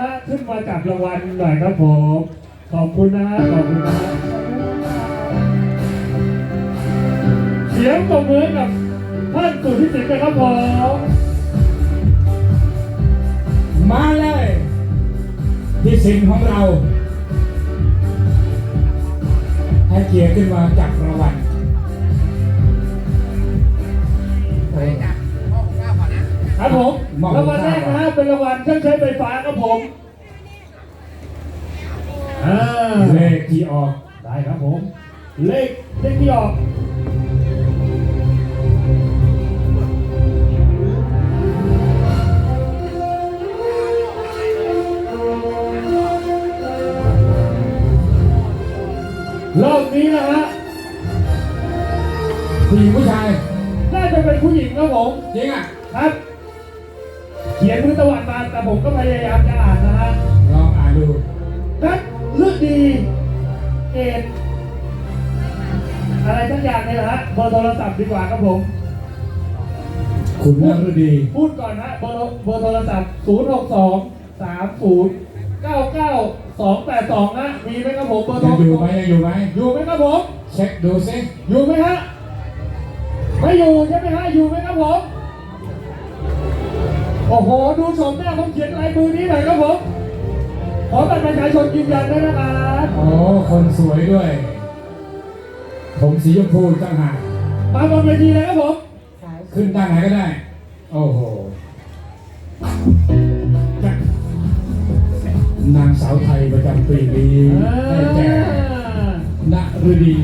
ฮะขึ้นมาจับรางวัลหน่อยครับผม ขอบคุณนะฮะขอบคุณนะฮะเสียงตบมือกับท่านสุทธิสิทธิ์นะครับผมมาเลยที่สิงของเราให้เกียรติขึ้นมาจับรางวัลโอ้ ครับผมรางวัลแรกนะฮะเป็นรางวัลเครื่องใช้ไฟฟ้าครับผมอ่าเลขที่ออกได้ครับผม เลขเลขที่ออกรอบนี้นะฮะผู้หญิงผู้ชาย น่าจะเป็นผู้หญิงครับผม จริงอะ ครับเขียนพื้นสวัสดิ์มาแต่ผมก็พยายามจะอ่านนะฮะลองอ่านดูนักฤดีเกตอะไรทั้งอย่างเนี่ยนะฮะเบอร์โทรศัพท์ดีกว่าครับผมคุณนฤดี พูดก่อนนะเบอร์เบอร์โทรศัพท์ 0 6 2 3 0 9 9 2 8 2นะมีไหมครับผมเบอร์โทรยังอยู่ไหมยังอยู่ไหมอยู่ไหมครับผม เช็คดูซิอยู่ไหมฮะ ไม่อยู่ใช่ไหมฮะ อยู่ไหมครับผม โอ้โห ดูชมหน้าผมเขียนลายมือนี้หน่อยครับผม ขอบัตรประชาชนยืนยันด้วยนะครับโอ้คนสวยด้วย ผมสีชมพูตั้งหากมาบนเวทีเลยครับผม ขึ้นด้านไหนก็ได้ โอ้โหจะนางสาวไทยประจำปีนี้ได้แก่นฤดี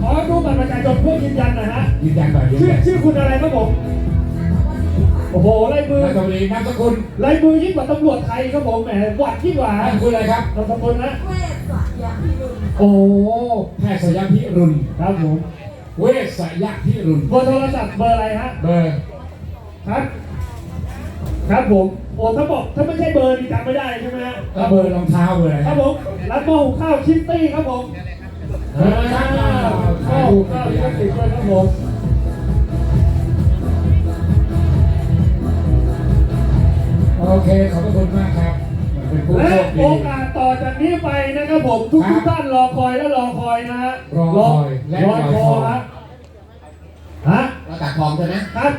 ขอดูบัตรประชาชนเพื่อยืนยันหน่อยฮะยืนยันหน่อยยืนชื่อยันชื่อคุณอะไรครับผม โอ้โหลายมือนามสกุลนามสกุลลายมือยิ่งกว่าตำรวจไทยครับผมแหมหวัดที่งกว่านามสกุลอะไรครับนามสกุลนะเวสสยามพิรุณโอ้แพทย์สยามพิรุณครับผมเวชสยามพิรุณเบอร์โทรศัพท์เบอร์อะไรฮะเบอร์ครับครับผมโอ้ถ้าบอกถ้าไม่ใช่เบอร์นี่จำไม่ได้ใช่ไหมฮะแล้วเบอร์รองเท้าเบอร์อะไรคครัรับบผมร้านหม้อหุงข้าวคิตตี้ครับผมเออครับหม้อหุงข้าวคิตตี้ด้วยครับผม โอเคขอบพระคุณมากครับเป็นผู้และโชคโอดี กาสต่อจากนี้ไปนะครับผมทุกครัทุบกท่านรอคอยและรอคอยนะฮะรอคอยและรอรอคคออยฮะฮะเราตัดทองใช่ไหมครับ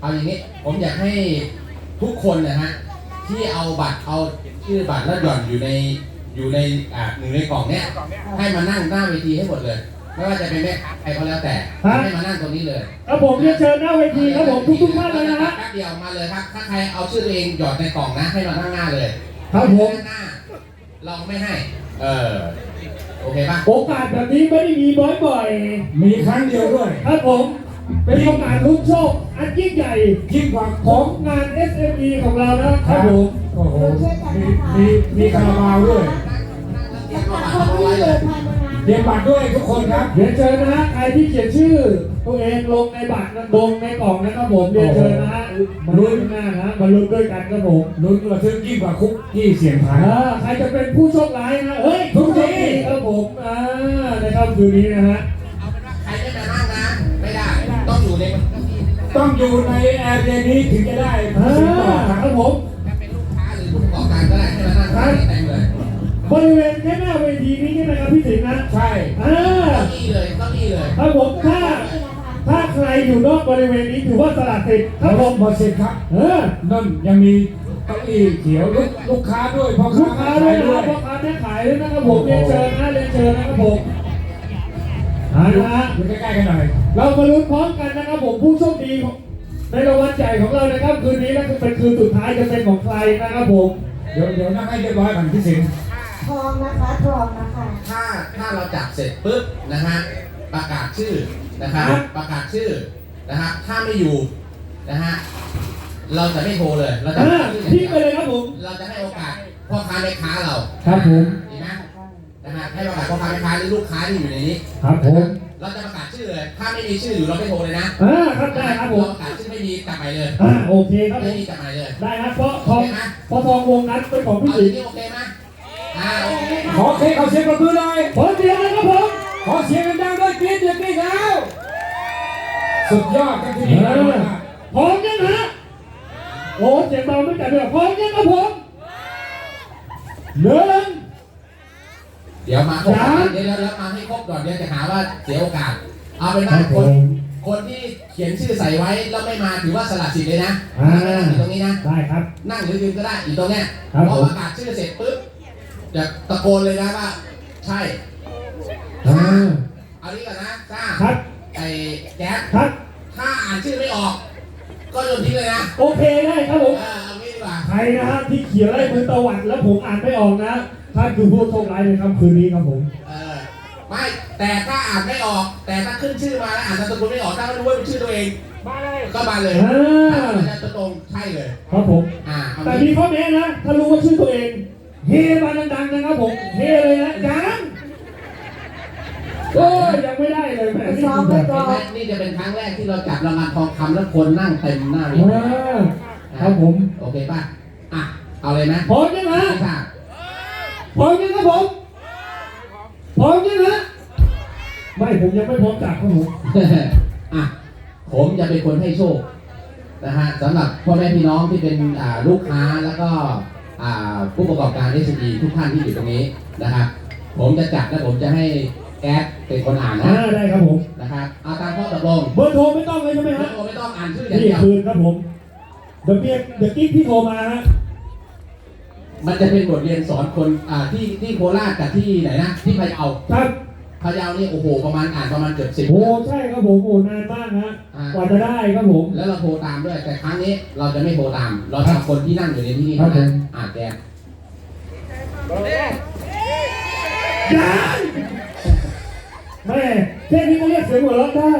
เอาอย่างนี้ ผมอยากให้ทุกคนนะฮะที่เอาบัตรเอาชื่อบัตรแล้วหย่อนอยู่ในอยู่ในอ่าหนึ่งในกล่องเนี้ยให้มานั่งหน้าเวทีให้หมดเลย ไม่ว่าจะเป็นแม่ค้าใครก็แล้วแต่ให้มานั่งตรงนี้เลยครับผมเรียนเชิญหน้าเวทีครับผมทุกทุกๆท่านเลยนะฮะแป๊บเดียวมาเลยครับ ถ้าใครเอาชื่อตัวเองหยอดในกล่องนะ ให้มานั่งหน้าเลยครับผมนั่งหน้าเราไม่ให้ เออโอเคป่ะโอกาสแบบนี้ไม่ได้มีบ่อยมีครั้งเดียวด้วยๆครับผม เป็นโอกาสลุ้นโชค อันยิ่งใหญ่ยิ่งกว่าขขอองงงาน SME ของเรานะครับผมโอ้โหมีมีมีคาราบาวด้วยประกาศคนที่อยู่ภายในงาน เตรียมบัตรด้วยทุกคนครับ เรียนเชิญนะฮะใครที่เขียนชื่อตัวเองลงในบัตรลงในกล่องนะครับผมเรียนเชิญนะฮะมาลุ้นข้างหน้านะฮะมาลุ้นด้วยกันครับผมลุ้นระทึกยิ่งกว่าคุกกี้เสียงไทายอ่าใครจะเป็นผู้โชคร้ายนะเฮ้ยผู้โชคดีครับผมอ่านะครับคืนนี้นะฮะเอาเป็นว่าใครไม่มานั่งนะไม่ได้ต้องอยู่ในต้องอยู่ในแอร์เรียนี้ถึงจะได้อ่าสิงต่อคครัรับบผมถ้าเป็นลูกค้าหรือผู้ประกอบการก็ได้ให้มานั่งข้างนี้เต็มเลย บริเวณแค่หน้าเวทีนี้ใช่ไหมครับพี่สิงห์นะใช่อ่าเก้าอี้เลยเก้าอี้เลยครับผมถ้านี่นะคะถ้าใครอยู่นอกบริเวณนี้ถือว่าสละสิทธิ์คครัรับบผผมมหมดสิทธิ์ครับเออนั่นยังมีเก้าอี้เขียวลูกลูกค้าด้วยพ่อลูค้ากค้าแม่ด้วยขายนะด้วยพ่อค้าแม่ขายด้วยนะครับผมเรียนเชิญนะเรียนเชิญนะครับผมเอาละฮะ อยู่ใกล้ๆกันหน่อยเรามาลุ้นพร้อมกันนะครับผมผู้โชคดีของในรางวัลใหญ่ของเรานะครับคืนนี้และเป็นคืนสุดท้ายจะเป็นของใครนะครับผม เดี๋ยวเดี๋ยวนั่งให้เรียบร้อยก่อนพี่สิงห์ ทองนะคะทองนะคะถ้าถ้าเราจับเสร็จปุ๊บนะฮะประกาศชื่อนะครับประกาศชื่อนะฮะถ้าไม่อยู่นะฮะเราจะไม่โทรเลย เราจะอ่าให้ชื่อทิ้งไปเลยครับผม เราจะให้โอกาสพ่อค้าแม่ค้าเราครับผมดีไหมนะฮะให้โอกาสพ่อค้าแม่ค้าหรือลูกค้าที่อยู่ในนี้ครับผมเราจะประกาศชื่อเลย ถ้าไม่มีชื่ออยู่เราไม่โทรเลยนะอ่าครับได้ครับผมเาประกาศชื่อไม่มีจับไปเลยอ่าโอเคครับผไม่มมีจับไปเลย ได้ครับเพราะทองเพราะทองวงนั้นเป็นของเอาพี่อสิงย่างห์นี้โอเคไหม อ่าโอเคขอเค้กขอเสียงประมือหน่อยขอเสียงเลยครับผมขอเสียงดังๆด้วยกรี๊ดเดือดกรี๊ดแล้ว สุดยอดครับที่นี่นะพร้อมยังฮะโอ้เสียงเบาไม่จัดเลยพร้อมยังครับผมหนึ่งเดี๋ยวมาครบยังเดี๋ยวเดี๋ยวเดี๋ยวมาให้ครบก่อนเดี๋ยวจะหาว่าเสียโอกาส เอาเป็นครัว่าบผคนมคนที่เขียนชื่อใส่ไว้แล้วไม่มาถือว่าสละสิทธิ์เลยนะอ่านั่งอยู่ตรงนี้นะได้ครับ นั่งหรือยืนก็ได้อยู่ตรงเนี้ยครับพอผมประกาศชื่อเสร็จปุ๊บ จะตะโกนเลยนะว่าใช่อ่าเอานี้ก่อนนะจ้าครับไอ้แก๊สครับ ถ้าอ่านชื่อไม่ออก ก็โยนทิ้งเลยนะโอเคได้ครับผมเออเอางี้ดีกว่าใครนะฮะที่เขียนอะไรมือตะวัดแล้วผมอ่านไม่ออกนะท่านคือผู้โชคร้ายในค่ำคืนนี้ครับผม เออไม่แต่ถ้าอ่านไม่ออก แต่ถ้าขึ้นชื่อมาแล้วอ่านนามสกุลไม่ออกถ้าไม่รู้ว่าเป็นชื่อตัวเองมาเลยก็มาเลยอ่า ถ้าจะตรงใช่เลย ครับผม อ่าเอาแต่งี้มีข้อแม้นะ ถ้ารู้ว่าชื่อตัวเอง เฮมาดังๆนะครับผมเฮเลยนะยังโอ้ยยังไม่ได้เลยแหมนี่คือแบบเห็นไหมนี่จะเป็นครั้งแรกที่เราจับรางวัลทองคำแล้วคนนั่งเต็มหน้าเวทีอ่าครับผม โอเคป่ะ อะ เอาเลยนะพร้อมยังฮะไม่ทราบพร้อมยังครับผมพร้อมยังฮะไม่ผมยังไม่พร้อมจับครับผมอะผมจะเป็นคนให้โชคนะฮะสำหรับพ่อแม่พี่น้องที่เป็นอ่าลูกค้าแล้วก็อ่า ผู้ประกอบการ s อ e ทุกท่านที่อยู่ตรงนี้นะครับผมจะจัดและผมจะให้แก๊สเป็นคนอ่านอ่านะได้ครับผมนะครับเอาตามข้อตกลงเบอร์โทรไม่ต้องเลยใช่ไหมไม่ฮะต้องไม่ต้องอ่านชื่ออย่างนี่เดียวคืนครับผมเดี๋ยวเบียร์เดี๋ยวกิ๊กพี่โทรมาฮะมันจะเป็นบทเรียนสอนคนอ่าที่ที่โคราชกับที่ไหนนะที่พะเยาครับ พะเยานี่โอ้โหประมาณอ่านประมาณเกือบสิบ โอ้ใช่ครับผมโอ้นานมากฮะอ่า กว่าจะได้ครับผม แล้วเราโทรตามด้วย แต่ครั้งนี้เราจะไม่โทรตาม เราจะเอาคนที่นั่งอยู่ในที่นี่ครัเท่าบนั้นผมอ่านแกยังแม่แค่นี้ก็เรียกเสียงหัวเราะได้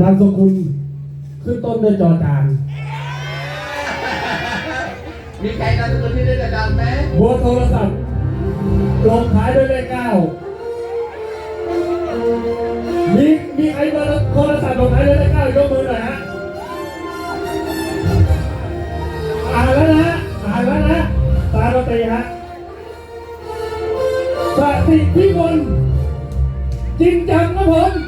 นามสกุลขึ้นต้นด้วยจอจานมีใครนามสกุลที่ได้กระดังไหมเบอร์โทรศัพท์ลงท้ายด้วยเลขเก้ามีมีใครเบอร์โทรศัพท์ลงท้ายด้วยเลขเก้ายกมือหน่อยฮะอ่านแล้วนะอ่านแล้วนะตาเราตีฮะสติพิมลจริงจังครับผมไม่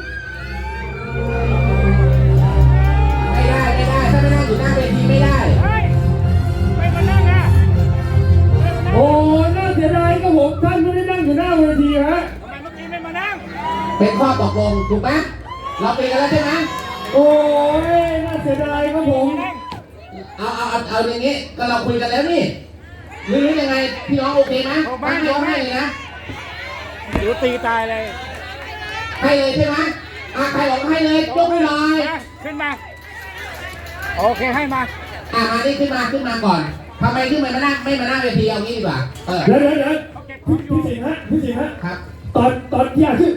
เป็นข้อตกลงถูกไหมเราเป็นกันแล้วใช่ไหมโอ้ยน่าเสียดายครับผมนั่งเอาเอาเอาเอาอย่างนี้ก็เราคุยกันแล้วนี่หรือยังไงพี่น้องโอเคไหมตั้งพี่น้องให้เลยนะเดี๋ยวตีตายเลยให้เลยใช่ไหมอะใครบอกให้เลยยกให้หน่อยมาขึ้นมา โอเคให้มา อะมานี่ขึ้นมาขึ้นมาก่อนทำไมขึ้นมาไม่นั่งไม่มานั่งเวทีเอางี้ดีกว่าเออเดี๋ยวเดี๋ยวเดี๋ยวพี่พี่สิงห์ฮะพี่สิงห์ฮะครับ ตอนตอนที่อ่านชื่อ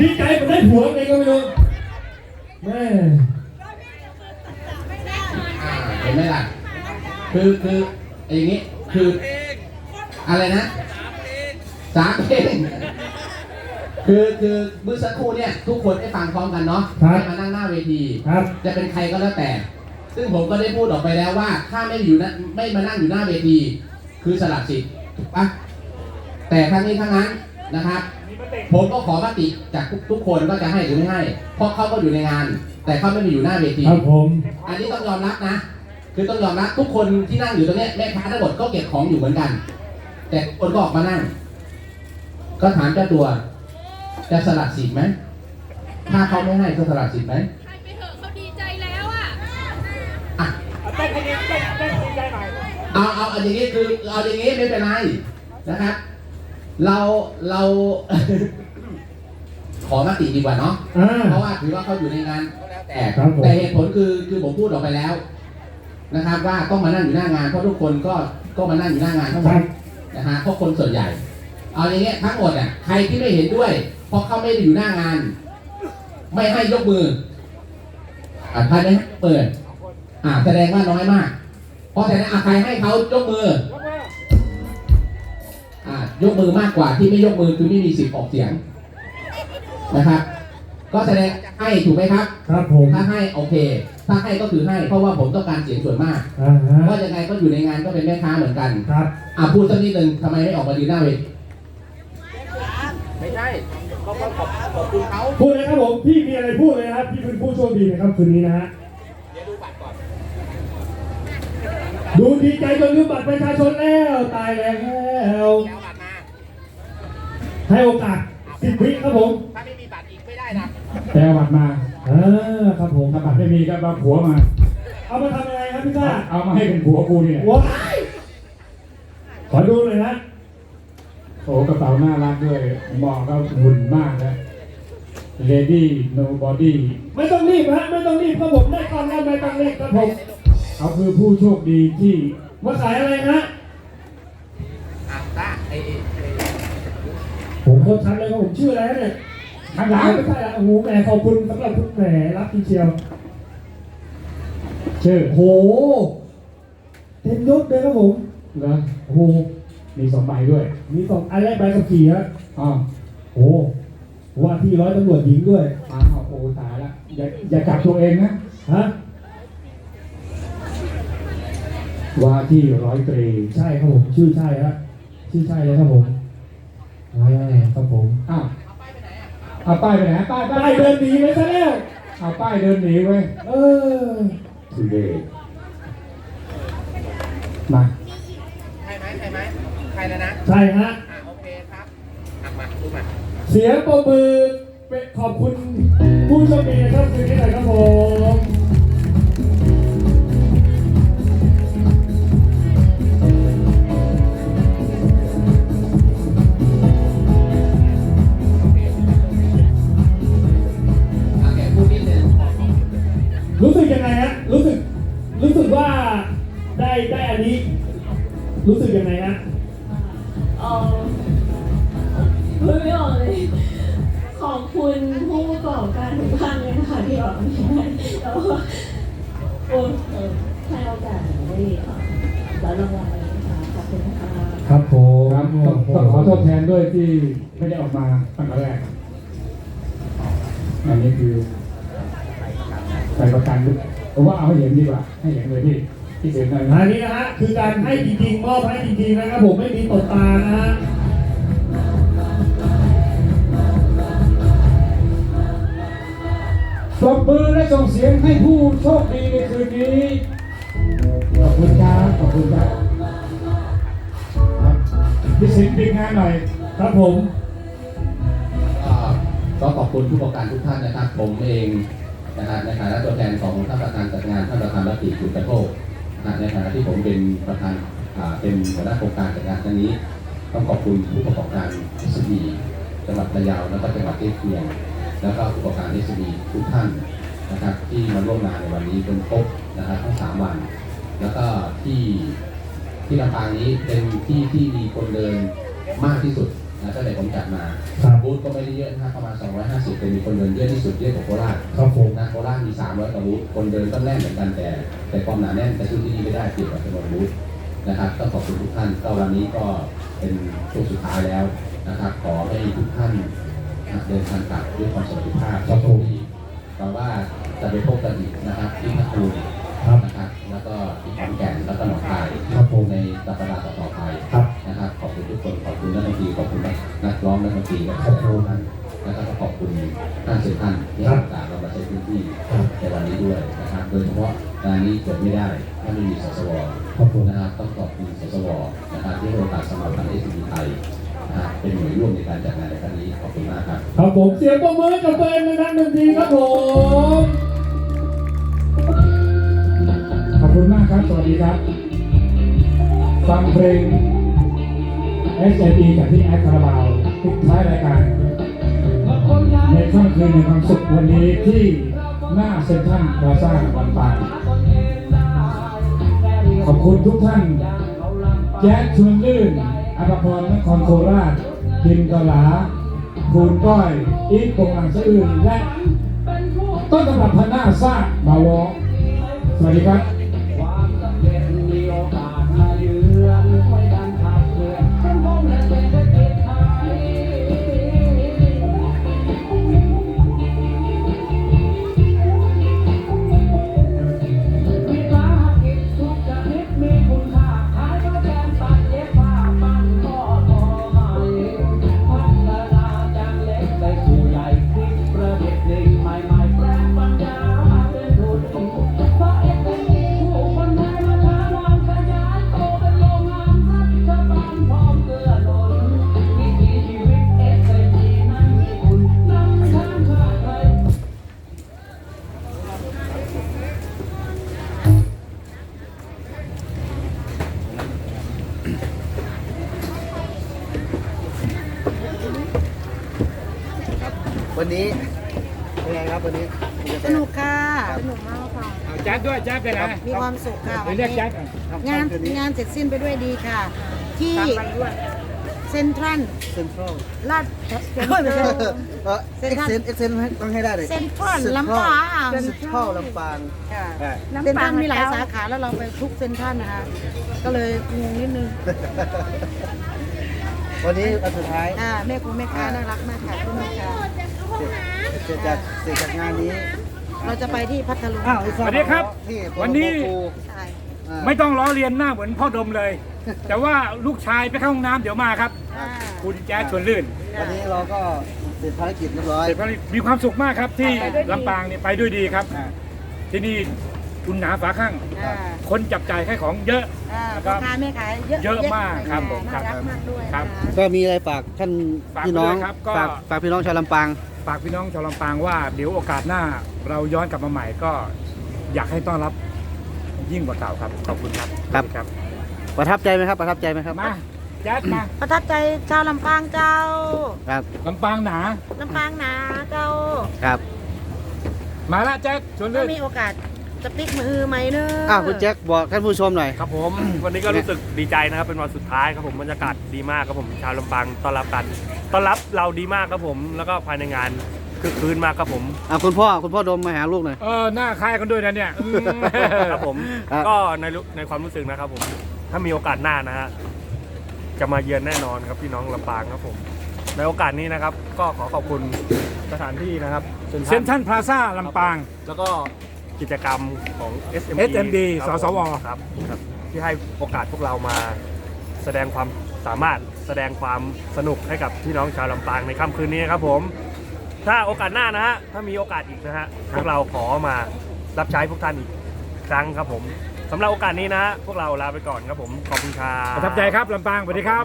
ดีใจเหมันได้ผัวไงก็ไม่รู้แม่อ่าเห็นไหมล่ะ คือคืออย่างนี้คือ อะไรนะสามเพลงคือคือเมื่อสักครู่เนี่ยทุกคนได้ฟังพร้อมกันเนาะให้มานั่งหน้าเวที ครับ จะเป็นใครก็แล้วแต่ ซึ่งผมก็ได้พูดออกไปแล้วว่า ถ้าไม่อยู่นะไม่มานั่งอยู่หน้าเวที คือสลับสิทธิ์ถูกปะแต่ทั้งนี้ทั้งนั้นนะครับ ผมก็ขอมติจากทุกทุกคนว่าจะให้หรือไม่ให้ เพราะเขาก็อยู่ในงาน แต่เขาไม่ได้อยู่หน้าเวที ครับผม อันนี้ต้องยอมรับนะ คือต้องยอมรับทุกคนที่นั่งอยู่ตรงเนี้ยแม่ค้าทั้งหมดก็เก็บของอยู่เหมือนกัน แต่ทุกคนก็ออกมานั่ง ก็ถามเจ้าตัว จะสลัดสิทธิ์ไหม ถ้าเขาไม่ให้จะสลัดสิทธิ์ไหมให้ไปเถอะเขาดีใจแล้วอะอะเอาเต้นให้ดีเต้นเต้นดีใจหน่อยเอาเอาเอาอย่างนี้คือเอาอย่างนี้ไม่เป็นไรนะครับ เราเราขอมติดีกว่าเนาะอ่า เพราะว่าถือว่าเขาอยู่ในงานแต่ครับผม แต่เหตุผลคือคือผมพูดออกไปแล้วนะครับ ว่าต้องมานั่งอยู่หน้างานเพราะทุกคนก็ก็มานั่งอยู่หน้างานทั้งหมคดรับนะฮะเพราะคนส่วนใหญ่ เอาอย่างเงี้ยทั้งหมดอะใครที่ไม่เห็นด้วย เพราะเขาไม่ได้อยู่หน้างาน ไม่ให้ยกมืออ่าใครไม่ให้เปิด อ่าแสดงว่าน้อยมาก เพราะฉะนั้นอาใครให้เขายกมือยกมืออ่า ยกมือมากกว่าที่ไม่ยกมือคือไม่มีสิทธิ์ออกเสียงนะครับ ก็แสดงให้ถูกไหมครับ ครับผมถ้าให้โอเค ถ้าให้ก็คือให้ เพราะว่าผมต้องการเสียงส่วนมากอ่าฮะว่ายังไงก็อยู่ในงานก็เป็นแม่ค้าเหมือนกันครับ อะพูดสักนิดนึงทำไมไม่ออกมาดีหน้าเวทีไม่ใช่ก็ขอบขอบคุณเขาพูดเลยครับผม พี่มีอะไรพูดเลยนะครับ พี่เป็นผู้โชคดีนะครับคืนนี้นะฮะ เดี๋ยวดูบัตรก่อน ดูดีใจจนลืมบัตรประชาชนแล้ว ตายแล้วแล้วบัตรมา ให้โอกาสสิบวิครับผม ถ้าไม่มีบัตรอีกไม่ได้นะแต่เอาบัตรมา เออครับผม ถ้าบัตรไม่มีก็เอาผัวมา เอามาทำยังไงครับพี่ต้าเอามาให้เป็นผัวกูนี่แหละว้ายขอดูหน่อยนะโอ้กระเป๋าน่ารักด้วย มองก็หุ่นมากนะ Lady Nobody ไม่ต้องรีบฮะไม่ต้องรีบครับผมได้ตอนนั้นไม่ต้องรีบครับผมเขาคือผู้โชคดีที่มาขายอะไรนะ อะตาไอ้ไอ้ไอ้ ผมโคตรชัดเลยครับผมชื่ออะไรนะเนี่ยข้างหลังไม่ใช่ละโอ้โหแหมขอบคุณสำหรับทุกแหมรับทีเชียวชื่อโอ้โหเต็มยศเลยครับผมเหรอโอ้โหมีสองใบด้วย มีสองอันแรกใบขับขี่ฮะอ้าวโอ้โหว่าที่ร้อยตำรวจหญิงด้วยอ้าวโอ้ตายละอย่าอย่าจับตัวเองนะฮะว่าที่ร้อยตรีใช่ครับผมชื่อใช่ฮะชื่อใช่เลยครับผม อ่าครับผมอ้าวเอาป้ายไปไหนป้ายป้าได้ยเดินหนีไปซะแล้วเอาป้ายเดินหนีไว้ยเออทุเรศมาใครไหมใครไหมใครแล้วนะ ใช่ฮะ อะโอเคครับอะมาดูมา เสียงปรบมือเป็นขอบคุณผู้โชคดีนะครับคืนนี้หน่อยครับผม ต้องต้องขอโทษแทนด้วยที่ไม่ได้ออกมาตั้งแต่แรก อันนี้คือใบประกันด้วยผมว่าเอาให้เห็นดีกว่า ให้เห็นเลยที่ที่เห็นเลยอันะนนี้นะฮะคือการให้จริงๆมอบให้จริงๆนะครับผมไม่มีตบตานะฮะปรบมือและส่งเสียงให้ผู้โชคดีในคืนนี้ ขอบคุณครับ ขอบคุณครับครับ พี่สิงห์ปิดงานหน่อยครับผมก็ขอบคุณผู้ประกอบการทุกท่านนะครับ ผมเองนะครับในฐานะตัวแทนของท่านประธานจัดงานท่านประธานรัตติจุดกระโทกนะในฐานะที่ผมเป็นประธานเป็นหัวหน้าโครงการจัดงานครั้งนี้ต้องขอบคุณผู้ประกอบการเอสบีจังหวัดพะเยาแล้วก็จังหวัดเอเชียงแล้วก็ผู้ประกอบการเอสบีทุกท่านนะครับที่มาร่วมงานในวันนี้จนครบนะครับทั้งสามวัน แล้วก็ที่ ที่ลำปางนี้เป็นที่ที่มีคนเดินมากที่สุดนะตั้งแต่ผมจัดมาครับบูธก็ไม่ได้เยอะนะครับประมาณ 250แต่มีคนเดินเยอะที่สุดเยอะกว่าโคราชครับผมนะโคราชมี 300กว่าบูธคนเดินก็แน่นเหมือนกันแต่ แต่ความหนาแน่นแต่สู้ที่นี่ไม่ได้เปรียบกับจำนวนบูธนะครับก็ขอบคุณทุกท่านก็วันนี้ก็เป็นช่วงสุดท้ายแล้วนะครับ ขอให้ทุกท่านนะเดินทางกลับด้วยความสวัสดิภาพครับผมที่หวังว่าจะไปพบกันอีกนะครับที่พัทลุง ครับนะครับแล้วก็ที่ขอนแก่นแล้วก็หนองคายครับผมในสัปดาห์ต่อๆไปครับนะครับขอบคุณทุกคนขอบคุณนักดนตรีขอบคุณนักร้องนักดนตรีและครับผมท่านแล้วก็ขอบคุณท่านเสียท่านที่ให้โอกาสเรามาใช้พื้นที่ครับในวันนี้ด้วยนะครับโดยเฉพาะงานนี้เกิดไม่ได้ถ้าไม่มีสสวครับผมนะครับต้องขอบคุณสสวนะครับที่ให้โอกาสสำหรับทางเอสบีไทยนะครับเป็นหน่วยร่วมในการจัดงานในครั้งนี้ขอบคุณมากครับครับผมเสียงปรบมือให้กับตัวเองในครั้งหนึ่งทีครับผม คุณมากครับ สวัสดีครับ ฟังเพลง S A P จากที่แอดคาราบาวปิดท้ายรายการในค่ำคืนในความสุขวันนี้ที่หน้าเซ็นทรัลพลาซ่าวันปางขอบคุณทุกท่าน แจ๊ดชวนลื่นอภพรนครโคราชกินกะลาคูณก้อย อีกกงหลังสะอื่นและต้นตำรับพันหน้าซ่ามาวอสวัสดีครับ สุขค่ะเดี๋ยวเรียกแจ๊ดก่อนงานงานเสร็จสิ้นไปด้วยดีค่ะ ที่เซ็นทรัลเซ็นทรัลลาดเซ็นทเอรัลอเอ็กเซนเอ็กเซนต้องให้ได้เลยเซ็นทรัลลำปางเซ็นทรัลลำปางค่ะอ่าเซ็นทรัลมีหลายสาขาแล้วเราไปทุกเซ็นทรัลนะคะก็เลยงงนิดนึงวันนี้วันสุดท้ายอ่าแม่ครูแม่ค้าน่ารักมากค่ะคุณแม่ค่ะเสร็จจากเสร็จจากงานนี้ เราจะไปที่พัทลุงอ้าวสวัสดีครับ ที่วันนี้ ใช่ไม่ต้องล้อเลียนหน้าเหมือนพ่อดมเลย แต่ว่าลูกชายไปเข้าห้องน้ำเดี๋ยวมาครับ อ่าคุณแจ๊ดชวนลื่นวันนี้เราก็เสร็จภารกิจเรียบร้อยเสร็จภารกิจมีความสุขมากครับที่ลำปางเนี่ยไปด้วยดีครับอ่า ที่นี่คุณหนาฝาข้าง อ่าคนจับจ่ายขายของเยอะ อ่าแล้วพ่ก็อค้าแม่ขายเยอะเยอะมากครับผมน่ารักมากด้วยครับนะะก็มีอะไรฝากท่านฝากพี่น้องด้วยครับก็ ฝากฝากพี่น้องชาวลำปาง ฝากพี่น้องชาวลำปางว่าเดี๋ยวโอกาสหน้า เราย้อนกลับมาใหม่ก็อยากให้ต้อนรับยิ่งกว่าเก่าครับ ขอบคุณครับครับครับประทับใจไหมครับ ประทับใจไหมครับมาแจ๊ดมาประทับใจชาวลำปางเจ้า ครับลำปางหนา ลำปางหนาเจ้าครับมาละแจ๊ดชวนถ้าลื่นมีโอกาสจะปิกมือไหมเนอะอ้าวคุณแจ็คบอกท่านผู้ชมหน่อย ครับผม วันนี้ก็รู้สึกดีใจนะครับเป็นวันสุดท้ายครับผมบรรยากาศดีมากครับผมชาวลำปางต้อนรับกันต้อนรับเราดีมากครับผมแล้วก็ภายในงาน คือคืนมากครับผมอ่าคุณพ่อคุณพ่อดมมาหาลูกหน่อย เออหน้าคล้ายกันด้วยนะเนี่ยอืม ครับผมครับก็ในรู้ในความรู้สึกนะครับผม ถ้ามีโอกาสหน้านะฮะจะมาเยือนแน่นอนครับพี่น้องลำปางครับผม ในโอกาสนี้นะครับ ก็ขอขอบคุณสถานที่นะครับเซนทรัลพลาซ่าลำปาง แล้วก็กิจกรรมของ SMD SMD ครับสสว ครับครับที่ให้โอกาสพวกเรามาแสดงความสามารถแสดงความสนุกให้กับพี่น้องชาวลำปางในค่ำคืนนี้ครับผม ถ้าโอกาสหน้านะฮะ ถ้ามีโอกาสอีกนะฮะ พวกเราขอมารับใช้พวกท่านอีกครั้งครับผมสำหรับโอกาสนี้นะฮะพวกเราลาไปก่อนครับผม ขอบคุณครับ ประทับใจครับลำปางสวัสดีครับ